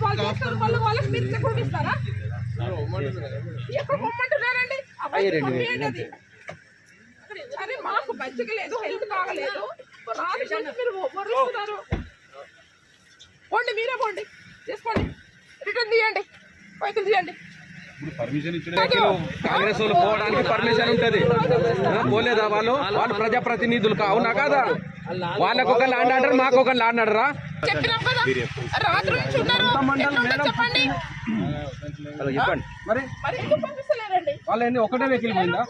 వాళ్ళు చేస్తారు మళ్ళీ వాళ్ళకి మీరు సెక్యూరిటీ ఇస్తారా? ఎక్కడ పొమ్మంటున్నారండి అది. అరే మాకు మంచిగా లేదు హెల్త్ బాగలేదు. నుంచి మీరు వరుస్తున్నారు. పోండి మీరే పోండి. తీసుకోండి రిటర్న్ తీయండి. పైకి తీయండి. పర్మిషన్ ఇచ్చిన కాంగ్రెస్ వాళ్ళు పోవడానికి పర్మిషన్ ఉంటది. పోలేదా వాళ్ళు? వాళ్ళు ప్రజాప్రతినిధులు కా- అవునా కాదా? వాళ్ళకు ఒక ల్యాండ్ ఆర్డర్ మాకు ఒక ల్యాండ్ ఆర్డరా చెప్పండి చెప్పండి మరి మరి ఎందుకు పంపిస్తలేరండి వాళ్ళు ఏంది ఒకటే వెహికల్ పోయిందా?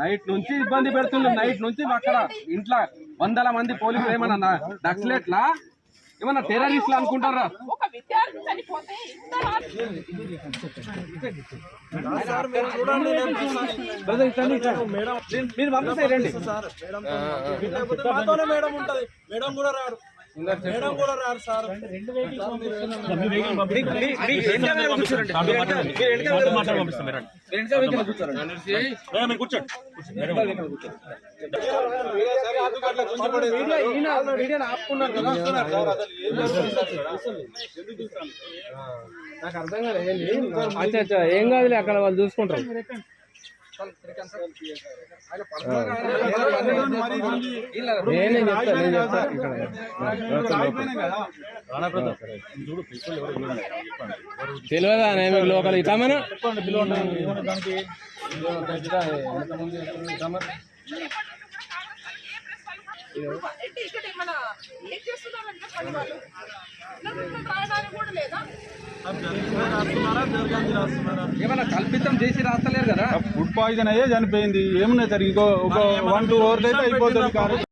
నైట్ నుంచి ఇబ్బంది పెడుతుండ్రు. నైట్ నుంచి అక్కడ ఇంట్లో వందల మంది పోలీసులు ఏమన్నా నక్సలెట్లా ఏమన్నా టెర్రరిస్ట్లు అనుకుంటారా? ఒక విద్యార్థి చనిపోతే ఇంత రాత్రి మీరు పంపిస్తే రండి. మాతోనే మేడం ఉంటది. మేడం కూడా రారు. మేడం కూడా రారు సార్. నాకు అర్థం అచ్చా ఏం కాదులే అక్కడ వాళ్ళు చూసుకుంటారు. నేనే చెప్తా నేను చెప్తా తెలియదా నేను లోకల్ ఇస్తామను ఏంటి ఇక్కడ ఏమన్నా ఏం చేస్తున్నారని చెప్పండి వాళ్ళు కూడా లేదా ఏమన్నా కల్పితం చేసి రాస్తలేరు కదా? ఫుడ్ పాయిజన్ అయ్యే చనిపోయింది. ఏమున్నాయి సార్? ఇంకో ఒక వన్ టూ అవర్స్ అయితే అయిపోతుంది కారు.